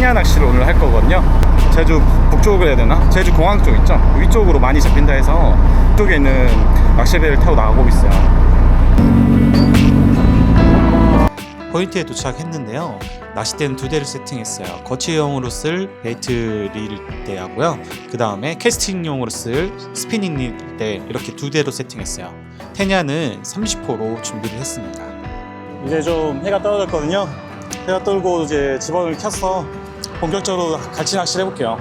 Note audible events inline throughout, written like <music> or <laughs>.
테니아 낚시를 오늘 할 거거든요. 제주 북쪽으로 해야 되나? 제주 공항 쪽 있죠? 위쪽으로 많이 잡힌다 해서 쪽에 있는 낚시배를 타고 나가고 있어요. 포인트에 도착했는데요. 낚싯대는 두 대를 세팅했어요. 거치용으로 쓸 베이트 릴대하고요. 그 다음에 캐스팅용으로 쓸 스피닝 릴대 이렇게 두 대로 세팅했어요. 테냐는 30호로 준비를 했습니다. 이제 좀 해가 떨어졌거든요. 해가 떨고 이제 집원을 켜서 본격적으로 갈치 낚시를 해볼게요.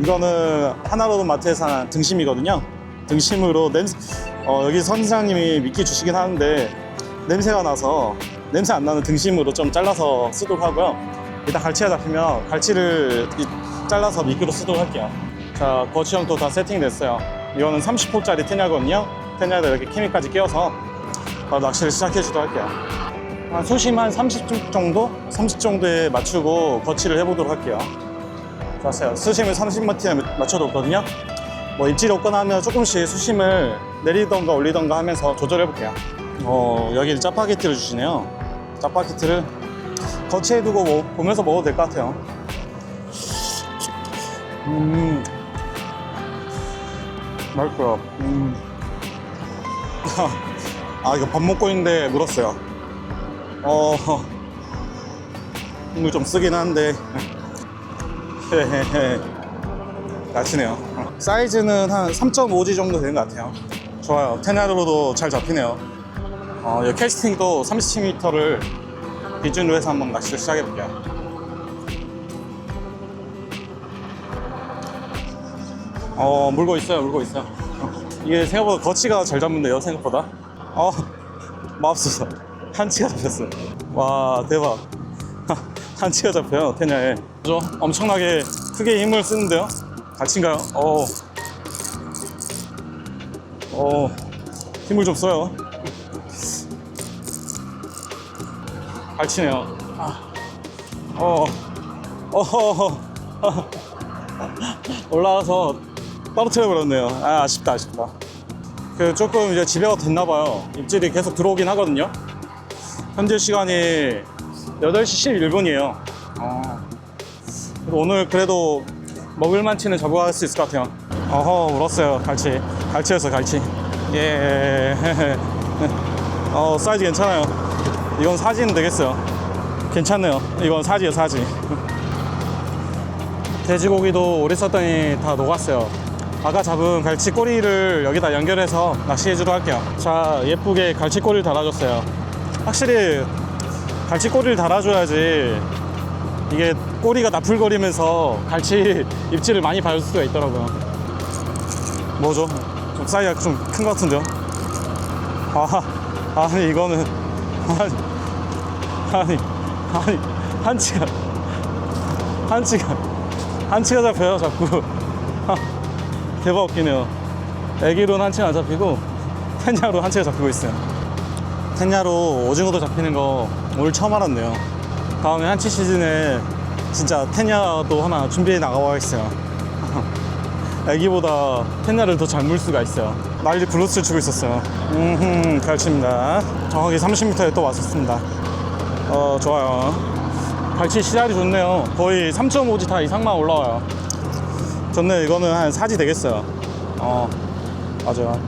이거는 하나로도 마트에서 산 등심이거든요. 등심으로 냄새, 어, 여기 선장님이 미끼 주시긴 하는데 냄새가 나서 냄새 안 나는 등심으로 좀 잘라서 쓰도록 하고요. 일단 갈치가 잡히면 갈치를 이- 잘라서 미끼로 쓰도록 할게요. 자, 거치형도 다 세팅됐어요. 이거는 30호짜리 테냐거든요. 테냐에다 이렇게 케미까지 끼워서 바로 낚시를 시작해 주도록 할게요. 한 수심 한 30 정도? 30 정도에 맞추고 거치를 해보도록 할게요. 좋았어요. 수심을 30m에 맞춰뒀거든요. 뭐 입질이 없거나 하면 조금씩 수심을 내리던가 올리던가 하면서 조절해볼게요. 어, 여기 짜파게티를 주시네요. 짜파게티를 거치해 두고 뭐- 보면서 먹어도 될 것 같아요. 음, 맛있어요. 음. <laughs> 아, 이거 밥 먹고 있는데 물었어요. 어, 힘을 좀 쓰긴 한데. <laughs> 나치네요. 사이즈는 한 3.5G 정도 되는 것 같아요. 좋아요. 테나로도 잘 잡히네요. 어, 이 캐스팅도 30m를 기준으로 해서 한번 낚시를 시작해 볼게요. 어, 물고 있어요, 물고 있어요. 어, 이게 생각보다 거치가 잘 잡는데요, 생각보다. 어, <laughs> 맙소사. 한치가 잡혔어요. 와, 대박. <laughs> 한치가 잡혀요, 테냐에. 그죠? 엄청나게 크게 힘을 쓰는데요? 같이인가요? 어, 어, 힘을 좀 써요. 갈치네요. 아, 어, 어, <laughs> 올라와서 떨어뜨려 버렸네요. 아, 아쉽다, 아쉽다. 그 조금 이제 지배가 됐나 봐요. 입질이 계속 들어오긴 하거든요. 현재 시간이 8시 11분이에요. 오늘 그래도 먹을 만치는 잡아갈 수 있을 것 같아요. 어허, 울었어요. 갈치. 갈치였어, 갈치. 예. <laughs> 어, 사이즈 괜찮아요. 이건 사지는 되겠어요. 괜찮네요. 이건 사지예요, 사지. <laughs> 돼지고기도 오래 썼더니 다 녹았어요. 아까 잡은 갈치 꼬리를 여기다 연결해서 낚시해주도록 할게요. 자, 예쁘게 갈치 꼬리를 달아줬어요. 확실히 갈치 꼬리를 달아줘야지 이게 꼬리가 나풀거리면서 갈치 <laughs> 입질을 많이 밟을 수가 있더라고요. 뭐죠? 좀 사이즈가 좀 큰 것 같은데요? 아, 아니 이거는 아니 아니 아니 한치가 한치가 한치가 잡혀요 자꾸 아, 대박 웃기네요 애기로는 한치가 안 잡히고 텐야로 한치가 잡히고 있어요 텐야로 오징어도 잡히는 거 오늘 처음 알았네요. 다음에 한치 시즌에 진짜 텐야도 하나 준비해 나가봐야겠어요. <laughs> 애기보다 텐야를 더 잘 물 수가 있어요. 난리 블루스를 치고 있었어요. 음흠 갈치입니다. 정확히 30m에 또 왔었습니다. 어 좋아요. 갈치 씨알이 좋네요. 거의 3.5지 다 이상만 올라와요. 좋네 이거는 한 4지 되겠어요. 어 맞아요.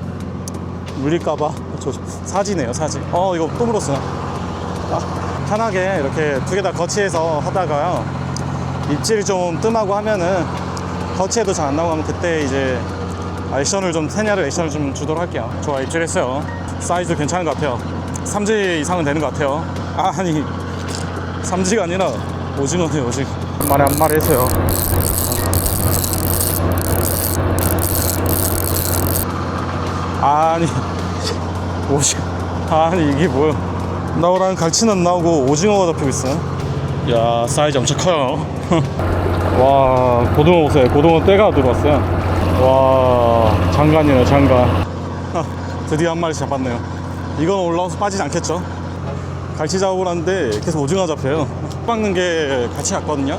물릴까봐 저 사지네요 사지 어 이거 또 물었어요. 아, 편하게 이렇게 두 개 다 거치해서 하다가요. 입질이 좀 뜸하고 하면은 거치해도 잘 안 나오고 하면 그때 이제 액션을 좀 테냐를 액션을 좀 주도록 할게요. 좋아 입질했어요. 사이즈 괜찮은 것 같아요. 3지 이상은 되는 것 같아요. 아, 아니 3지가 아니라 오징어네요 오징어. 한 마리 한 마리 해서요. 아니 오징어 아니 이게 뭐야? 나오라는 갈치는 안 나오고 오징어가 잡히고 있어요 야 사이즈 엄청 커요. <laughs> 와 고등어 보세요. 고등어 떼가 들어왔어요. 와 장관이네요 장관. <laughs> 드디어 한 마리 잡았네요. 이건 올라와서 빠지지 않겠죠? 갈치 잡으러 왔는데 계속 오징어 잡혀요. <laughs> 빡는 게 같이 같거든요.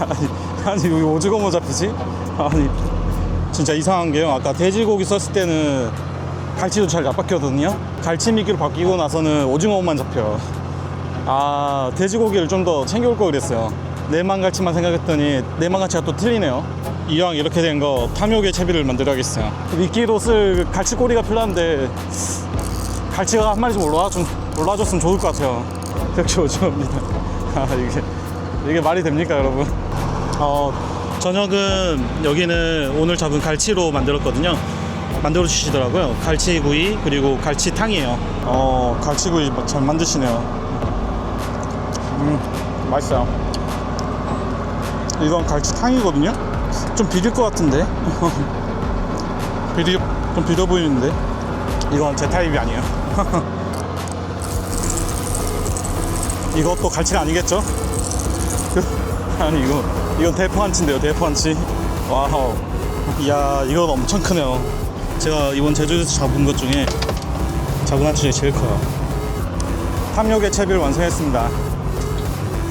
아니 아니 여기 오징어 뭐 잡히지? 아니 진짜 이상한 게요 아까 돼지고기 썼을 때는 갈치도 잘안 바뀌거든요. 갈치 미끼로 바뀌고 나서는 오징어만 잡혀요. 아 돼지고기를 좀 더 챙겨올 걸 그랬어요. 내만 갈치만 생각했더니 내만 갈치가 또 틀리네요. 이왕 이렇게 된 거 탐욕의 채비를 만들어야겠어요. 미끼로 쓸 갈치꼬리가 필요한데 갈치가 한 마리 좀 올라와 좀 올라줬으면 좋을 것 같아요. 역시 <laughs> 오징어입니다. 아 이게 이게 말이 됩니까 여러분? 어 저녁은 여기는 오늘 잡은 갈치로 만들었거든요. 만들어 주시더라고요. 갈치구이 그리고 갈치탕이에요. 어 갈치구이 잘 만드시네요. 음 맛있어요. 이건 갈치탕이거든요. 좀 비릴 것 같은데. <laughs> 비리 좀 비려 보이는데. 이건 제 타입이 아니에요. <laughs> 이것도 갈치가 아니겠죠? <laughs> 아니 이거 이건 대포 한치인데요 대포 한치. 와우. 이야 이건 엄청 크네요. 제가 이번 제주에서 잡은 것 중에 잡은 한치 중에 제일 커요. 탐욕의 채비를 완성했습니다.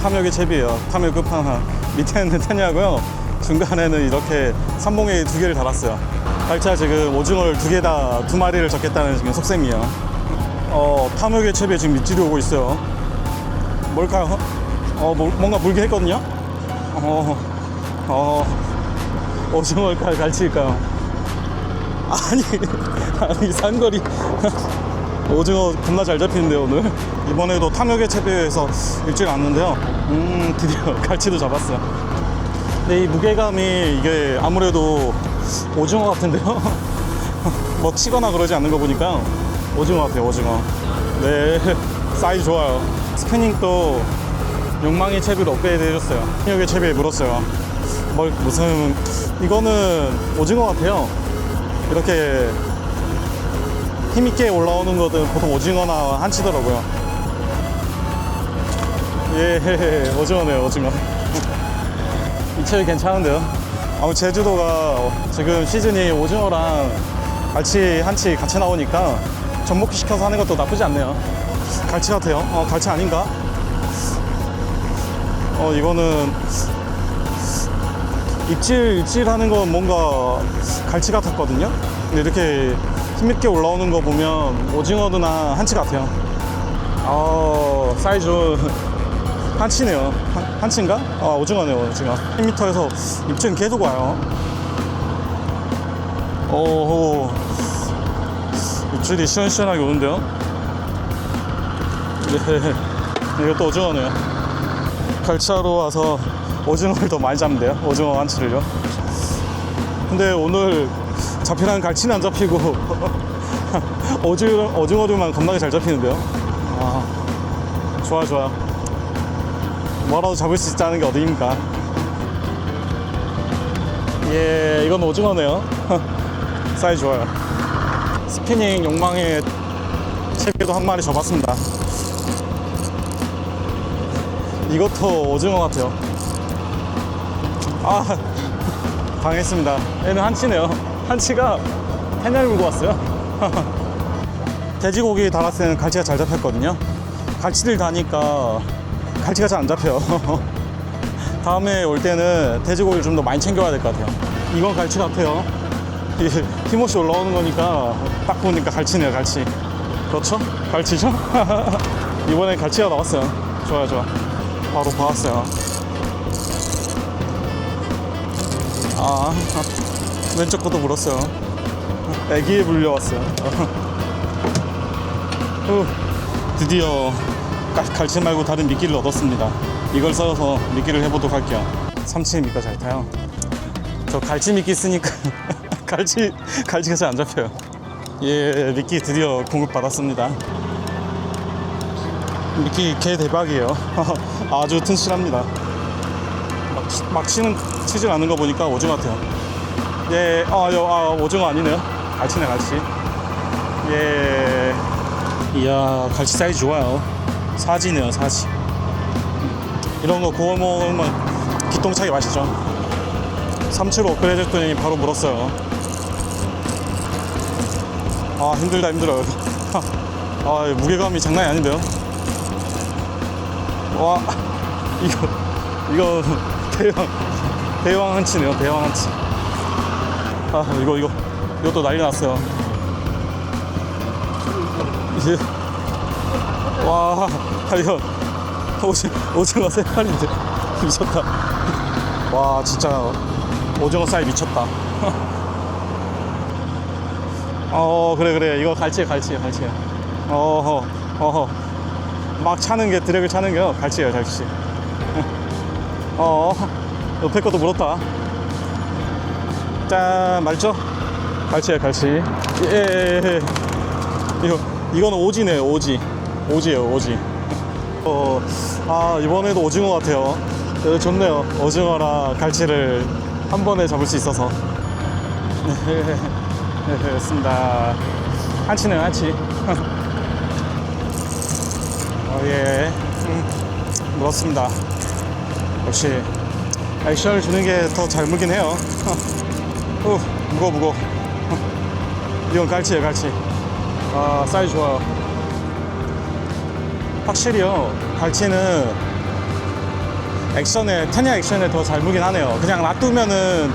탐욕의 채비예요. 탐욕 끝판왕 <laughs> 밑에는 테냐고요. 중간에는 이렇게 삼봉에 두 개를 달았어요. 갈치가 지금 오징어를 두 개 다 두 마리를 잡겠다는 지금 속셈이에요. 어 탐욕의 채비에 지금 밑줄이 오고 있어요. 뭘까요? 어 뭐- 뭔가 물게 했거든요 어, 어, 오징어일까요? 갈치일까요? 아니, 아니, 산거리. 오징어 겁나 잘 잡히는데요, 오늘. 이번에도 탐욕의 채비에서 일주일 왔는데요. 음, 드디어 <laughs> 갈치도 잡았어요. 근데 이 무게감이 이게 아무래도 오징어 같은데요? <laughs> 뭐 치거나 그러지 않는 거 보니까 오징어 같아요, 오징어. 네, 사이즈 좋아요. 스피닝도 욕망의 채비로 업그레이드 해줬어요. 탐욕의 채비에 물었어요. 뭘, 무슨, 이거는 오징어 같아요. 이렇게 힘있게 올라오는 것은 보통 오징어나 한치더라고요. 예, <laughs> 오징어네요, 오징어. 이 채비 괜찮은데요? 아무 제주도가 지금 시즌이 오징어랑 갈치, 한치 같이 나오니까 전복기 시켜서 하는 것도 나쁘지 않네요. 갈치 같아요. 어, 갈치 아닌가? 어 이거는 입질 입질 하는 건 뭔가 갈치 같았거든요. 근데 이렇게 힘있게 올라오는 거 보면 오징어나 한치 같아요. 아 사이즈 <laughs> 한치네요. 한, 한치인가? 아 오징어네요 오징어. 10m에서 입질은 계속 와요. 오 입질이 시원시원하게 오는데요. 네 <laughs> 이것도 오징어네요. 갈치하러 와서 오징어를 더 많이 잡는데요. 오징어 한 치를요. 근데 오늘 잡히는 갈치는 안 잡히고 <laughs> 오징어, 오징어들만 겁나게 잘 잡히는데요. 아, 좋아 좋아. 뭐라도 잡을 수 있다는 게 어디입니까? 예, 이건 오징어네요. <laughs> 사이즈 좋아요. 스피닝 욕망의 채비도 한 마리 접었습니다. 이것도 오징어 같아요. 아, 당했습니다. 얘는 한치네요. 한치가 해날 물고 왔어요. <laughs> 돼지고기 달았을 때는 갈치가 잘 잡혔거든요. 갈치들 다니까 갈치가 잘 안 잡혀요. <laughs> 다음에 올 때는 돼지고기를 좀 더 많이 챙겨와야 될 것 같아요. 이건 갈치 같아요. 힘없이 올라오는 거니까 딱 보니까 갈치네요, 갈치. 그렇죠? 갈치죠? <laughs> 이번에 갈치가 나왔어요. 좋아요, 좋아. 바로 봐왔어요. 아, <laughs> 왼쪽 것도 물었어요. 애기에 물려왔어요. <laughs> 후, 드디어 갈- 갈치 말고 다른 미끼를 얻었습니다. 이걸 써서 미끼를 해보도록 할게요. 삼치 미끼 잘 타요. 저 갈치 미끼 쓰니까 <laughs> 갈치 갈치가 잘 안 잡혀요. 예, 미끼 드디어 공급 받았습니다. 미끼 개 대박이에요. <laughs> 아주 튼실합니다. 막, 치- 막 치는 치질 않는 거 보니까 오징어 같아요. 예, 아, 여, 아 오징어 아니네요. 갈치네 갈치. 예, 이야 갈치 사이즈 좋아요. 사지네요 사지. 이런 거 구워 먹으면 기똥차게 맛있죠. 삼치로 업그레이드 했더니 바로 물었어요. 아 힘들다 힘들어요. <laughs> 아 무게감이 장난이 아닌데요. 와 이거 이거 대왕 대왕 한치네요 대왕 한치 아 이거 이거 이것도 난리 났어요 이- 와, 아, 이거 오징, 오징어 세 마리인데 <laughs> 미쳤다. 와, 진짜 오징어 사이 미쳤다. <laughs> 어, 그래 그래. 이거 갈치야, 갈치야, 갈치야. 어허, 어허. 막 차는 게 드랙을 차는 게요. 갈치야, 갈치. <laughs> 어, 옆에 것도 물었다. 짠, 말죠? 갈치야, 갈치. 예, 예, 예. 이거, 이거는 오지네, 오지. 오지예요, 오지. 어, 아, 이번에도 오징어 같아요. 네, 좋네요. 오징어랑 갈치를 한 번에 잡을 수 있어서. <laughs> 네, 그렇습니다. 한치네요, 한치. <laughs> 어, 예. 음, 물었습니다. 역시 액션을 주는 게 더 잘 물긴 해요. <laughs> 어, 무거워, 무거워. <laughs> 이건 갈치예요, 갈치. 아, 사이즈 좋아요. 확실히요, 갈치는 액션에, 테냐 액션에 더 잘 물긴 하네요. 그냥 놔두면은,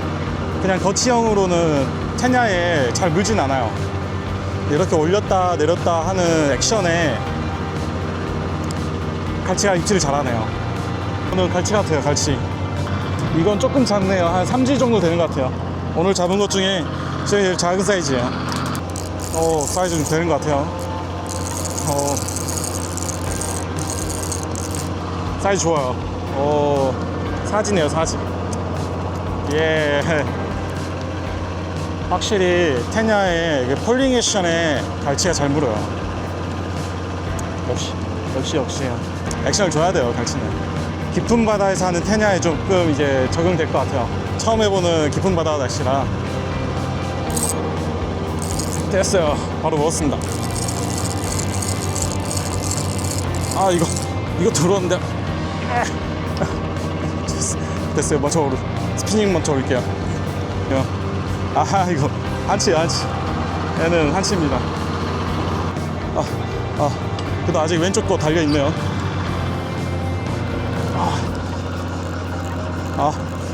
그냥 거치형으로는 테냐에 잘 물진 않아요. 이렇게 올렸다 내렸다 하는 액션에 갈치가 입질을 잘하네요. 오늘 갈치 같아요, 갈치. 이건 조금 작네요. 한 3지 정도 되는 것 같아요. 오늘 잡은 것 중에 제일 작은 사이즈예요. 오, 사이즈 좀 되는 것 같아요. 어, 사이즈 좋아요. 오, 사지네요, 사지. 예. 확실히 테냐의 그 폴링 액션에 갈치가 잘 물어요. 역시, 역시, 역시요. 액션을 줘야 돼요, 갈치는. 깊은 바다에서 하는 테냐에 조금 이제 적용될 것 같아요. 처음 해보는 깊은 바다 낚시라. 됐어요. 바로 먹었습니다. 아, 이거, 이거 들어왔는데. 아. 됐- 됐어요. 먼저 오르. 스피닝 먼저 올게요. 아하, 이거. 한치, 한치. 얘는 한치입니다. 아, 아. 그래도 아직 왼쪽 거 달려있네요.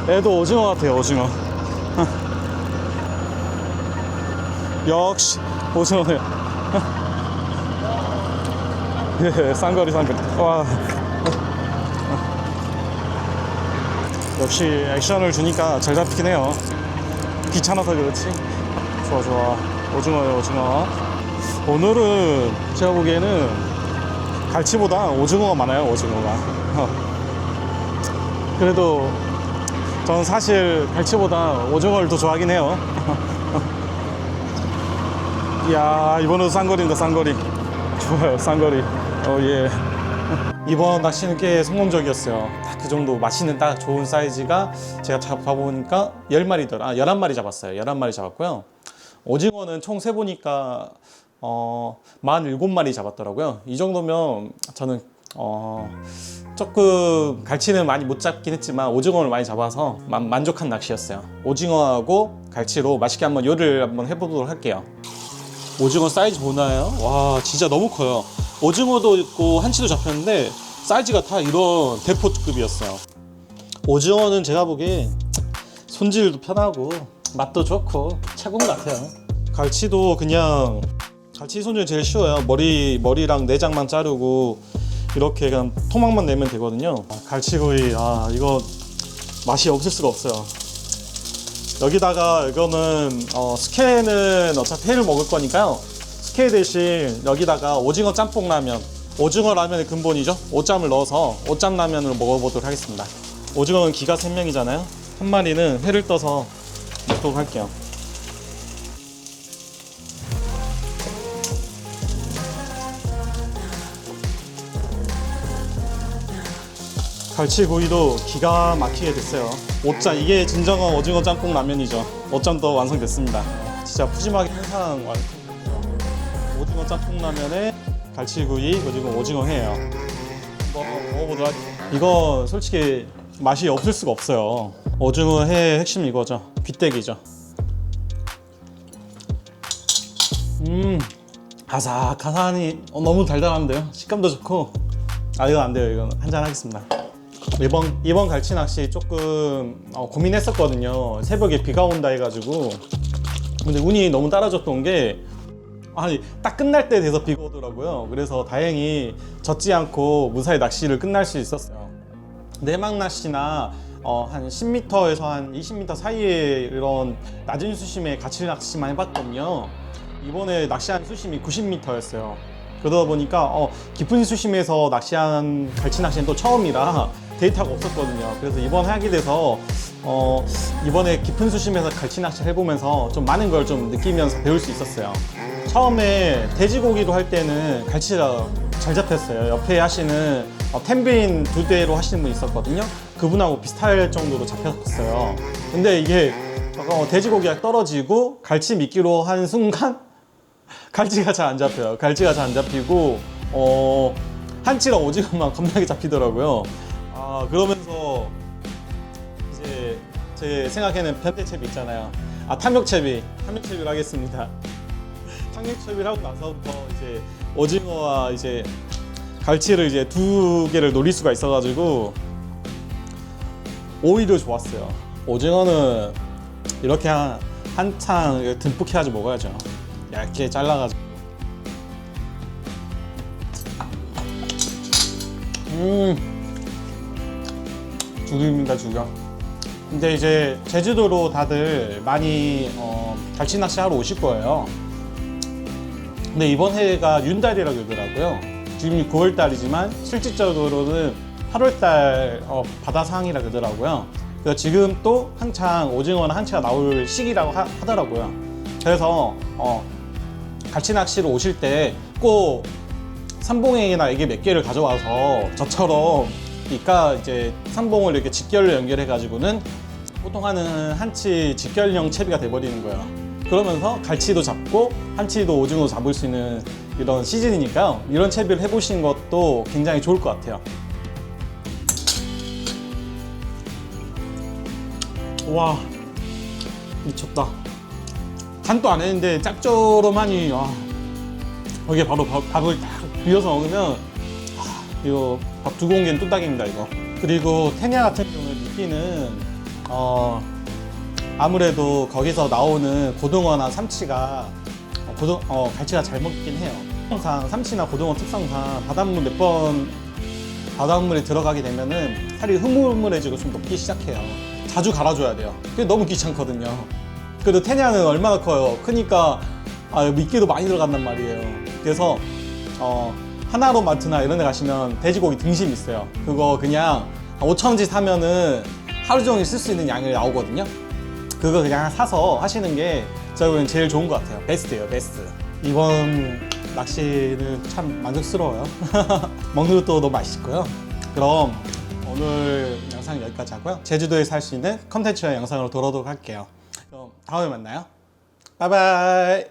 아, 얘도 오징어 같아요, 오징어. <laughs> 역시, 오징어네요. <laughs> 예, 쌍거리, 쌍거리. 와. 역시 액션을 주니까 잘 잡히긴 해요. 귀찮아서 그렇지. 좋아, 좋아. 오징어예요, 오징어. 오늘은 제가 보기에는 갈치보다 오징어가 많아요, 오징어가. <laughs> 그래도 저는 사실 갈치보다 오징어를 더 좋아하긴 해요. <laughs> 이야 이번에도 쌍거리입니다 쌍거리. 좋아요 쌍거리. 어 예. 이번 낚시는 꽤 성공적이었어요. 딱 그 정도 맛있는 딱 좋은 사이즈가 제가 잡아보니까 10마리더라 아 11마리 잡았어요. 11마리 잡았고요. 오징어는 총 세보니까 어 47마리 잡았더라고요. 이 정도면 저는 어 조금 갈치는 많이 못 잡긴 했지만 오징어를 많이 잡아서 만, 만족한 낚시였어요. 오징어하고 갈치로 맛있게 한번 요리를 한번 해보도록 할게요. 오징어 사이즈 보나요? 와 진짜 너무 커요. 오징어도 있고 한치도 잡혔는데 사이즈가 다 이런 대포급이었어요. 오징어는 제가 보기엔 손질도 편하고 맛도 좋고 최고인 것 같아요. 갈치도 그냥 갈치 손질 제일 쉬워요. 머리 머리랑 내장만 자르고 이렇게 그냥 토막만 내면 되거든요. 아, 갈치구이 아 이거 맛이 없을 수가 없어요. 여기다가 이거는 어, 스케는 어차피 회를 먹을 거니까요. 스케 대신 여기다가 오징어 짬뽕 라면, 오징어 라면의 근본이죠. 오짬을 넣어서 오짬 라면으로 먹어보도록 하겠습니다. 오징어는 기가 생명이잖아요. 한 마리는 회를 떠서 먹도록 할게요. 갈치구이도 기가 막히게 됐어요. 오짜 이게 진정한 오징어 짬뽕 라면이죠. 오짬도 완성됐습니다. 진짜 푸짐하게 항상 완성됐어요. 오징어 짬뽕 라면에 갈치구이 그리고 오징어 회예요. 한번 먹어보도록 하겠습니다. 이거 솔직히 맛이 없을 수가 없어요. 오징어 회의 핵심 이거죠. 귀때기죠. 음 아삭아삭하니 어, 너무 달달한데요. 식감도 좋고 아 이건 안 돼요. 이건 한잔 하겠습니다. 이번 이번 갈치 낚시 조금 어, 고민했었거든요. 새벽에 비가 온다 해가지고 근데 운이 너무 따라줬던 게 아니 딱 끝날 때 돼서 비가 오더라고요. 그래서 다행히 젖지 않고 무사히 낚시를 끝날 수 있었어요. 내막 낚시나 어, 한 10m에서 한 20m 사이에 이런 낮은 수심에 가치 낚시만 해봤거든요. 이번에 낚시한 수심이 90m였어요. 그러다 보니까 어, 깊은 수심에서 낚시한 갈치 낚시는 또 처음이라 데이터가 없었거든요. 그래서 이번 하게 돼서 어, 이번에 깊은 수심에서 갈치 낚시를 해보면서 좀 많은 걸 좀 느끼면서 배울 수 있었어요. 처음에 돼지고기로 할 때는 갈치가 잘 잡혔어요. 옆에 하시는 어, 템빈 두 대로 하시는 분 있었거든요. 그분하고 비슷할 정도로 잡혔어요. 근데 이게 어, 돼지고기가 떨어지고 갈치 미끼로 한 순간 <laughs> 갈치가 잘 안 잡혀요. 갈치가 잘 안 잡히고 어, 한치랑 오징어만 겁나게 잡히더라고요. 아 그러면서 이제 제 생각에는 변태채비 있잖아요. 아 탐욕채비, 탐욕채비를 하겠습니다. <laughs> 탐욕채비를 하고 나서부터 이제 오징어와 이제 갈치를 이제 두 개를 노릴 수가 있어가지고 오히려 좋았어요. 오징어는 이렇게 한, 한창 듬뿍 해가지고 먹어야죠. 얇게 잘라가지고. 음, 죽입니다, 죽여. 근데 이제 제주도로 다들 많이 어, 갈치 낚시 하러 오실 거예요. 근데 이번 해가 윤달이라 그러더라고요. 지금 9월 달이지만 실질적으로는 8월 달 어, 바다 상황이라 그러더라고요. 그래서 지금 또 한창 오징어나 한치가 나올 시기라고 하, 더라고요 그래서 어, 갈치 낚시로 오실 때 꼭 삼봉행이나 이게 몇 개를 가져와서 저처럼 이까 이제 삼봉을 이렇게 직결로 연결해 가지고는 보통 하는 한치 직결형 채비가 돼버리는 거예요. 그러면서 갈치도 잡고 한치도 오징어 잡을 수 있는 이런 시즌이니까요. 이런 채비를 해보시는 것도 굉장히 좋을 것 같아요. 와 미쳤다. 간도 안 했는데 짭조름하니 와. 이게 바로 밥, 밥을 딱 비벼서 먹으면 아, 이거 밥 두 공기는 뚝딱입니다 이거. 그리고 테냐 같은 경우는 미끼는 어 아무래도 거기서 나오는 고등어나 삼치가 어, 고등 어 갈치가 잘 먹긴 해요. 항상 삼치나 고등어 특성상 바닷물 몇 번 바닷물에 들어가게 되면은 살이 흐물흐물해지고 좀 녹기 시작해요. 자주 갈아줘야 돼요. 그게 너무 귀찮거든요. 그래도 테냐는 얼마나 커요. 크니까 아, 미끼도 많이 들어간단 말이에요. 그래서 어, 하나로 마트나 이런 데 가시면 돼지고기 등심 있어요. 그거 그냥 5천원치 사면은 하루 종일 쓸 수 있는 양이 나오거든요. 그거 그냥 사서 하시는 게 보기엔 제일 좋은 것 같아요. 베스트예요, 베스트. 이번 낚시는 참 만족스러워요. <laughs> 먹는 것도 너무 맛있고요. 그럼 오늘 영상 여기까지 하고요. 제주도에 살 수 있는 컨텐츠 영상으로 돌아오도록 할게요. 그럼 다음에 만나요. 바이바이.